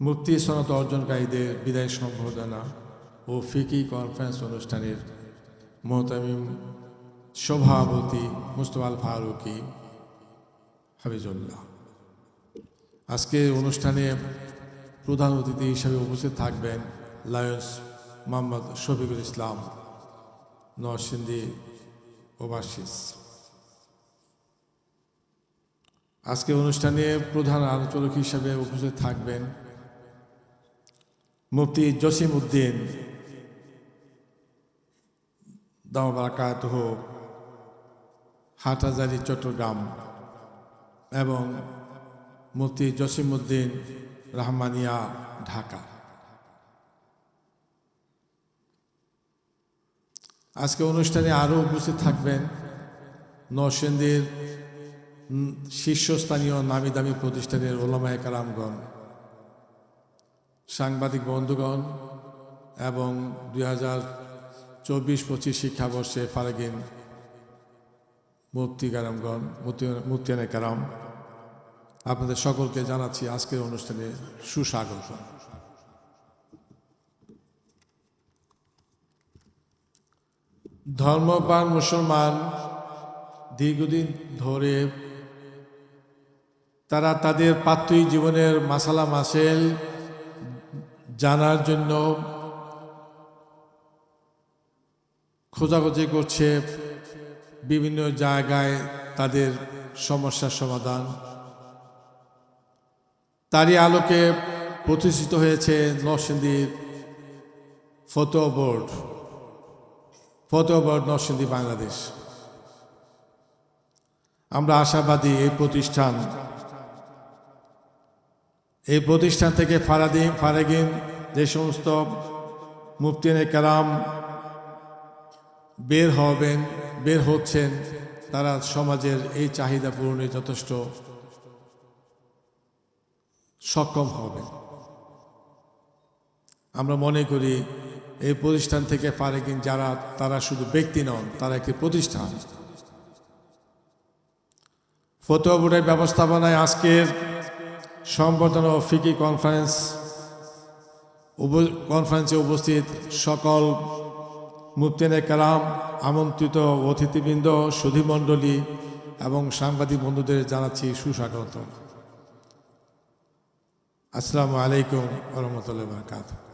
মুক্তি সনদ অর্জনকারীদের বিদায় সম্বোধনা ও ফিকি কনফারেন্স অনুষ্ঠানের মোহতামিম সভাপতি মুস্তফাল ফারুকি হাফিজুল্লাহ। আজকে অনুষ্ঠানে প্রধান অতিথি হিসেবে উপস্থিত থাকবেন লায়ন্স মোহাম্মদ শফিকুল ইসলাম, নরসিংদী ওভারসিস আজকে অনুষ্ঠানে প্রধান আলোচক হিসেবে উপস্থিত থাকবেন মুফতি জসিম উদ্দিন দামাবারাকাত হাটাজারি চট্টগ্রাম এবং মুফতি জসিম উদ্দিন রহমানিয়া ঢাকা আজকে অনুষ্ঠানে আরও উপস্থিত থাকবেন নরসিংদীর শীর্ষস্থানীয় নামি দামি প্রতিষ্ঠানের ওলামায় কালামগণ সাংবাদিক বন্ধুগণ এবং দুই হাজার চব্বিশ পঁচিশ শিক্ষাবর্ষে ফারাগিন মুফতি কারামগণ মুফতিয়ানে কারাম, আপনাদের সকলকে জানাচ্ছি আজকের অনুষ্ঠানে সুস্বাগত। ধর্মপ্রাণ মুসলমান দীর্ঘদিন ধরে তারা তাদের প্রাত্যহিক জীবনের মাসালা মাসেল জানার জন্য খোঁজাখুঁজি করছে বিভিন্ন জায়গায় তাদের সমস্যার সমাধান। তারই আলোকে প্রতিষ্ঠিত হয়েছে নরসিংদীর ফটো বোর্ড। ফতোয়া বোর্ড নরসিংদী বাংলাদেশ। আমরা আশাবাদী এই প্রতিষ্ঠান এই প্রতিষ্ঠান থেকে ফারাদিন, ফারাগিন, যে সমস্ত মুফতিনে কালাম বের হবেন, বের হচ্ছেন, তারা সমাজের এই চাহিদা পূরণে যথেষ্ট সক্ষম হবেন। আমরা মনে করি এই প্রতিষ্ঠান থেকে ফারেকিন যারা, তারা শুধু ব্যক্তি নন, তারা একটি প্রতিষ্ঠান। ফতোয়া বোর্ডের ব্যবস্থাপনায় আজকের সম্বর্ধনা ও ফিকি কনফারেন্স কনফারেন্সে উপস্থিত সকল মুফতিনে কালাম, আমন্ত্রিত অতিথিবৃন্দ সুধীমণ্ডলী এবং সাংবাদিক বন্ধুদের জানাচ্ছি সুস্বাগত আসসালামু আলাইকুম রহমতুল্লাহ বারকাত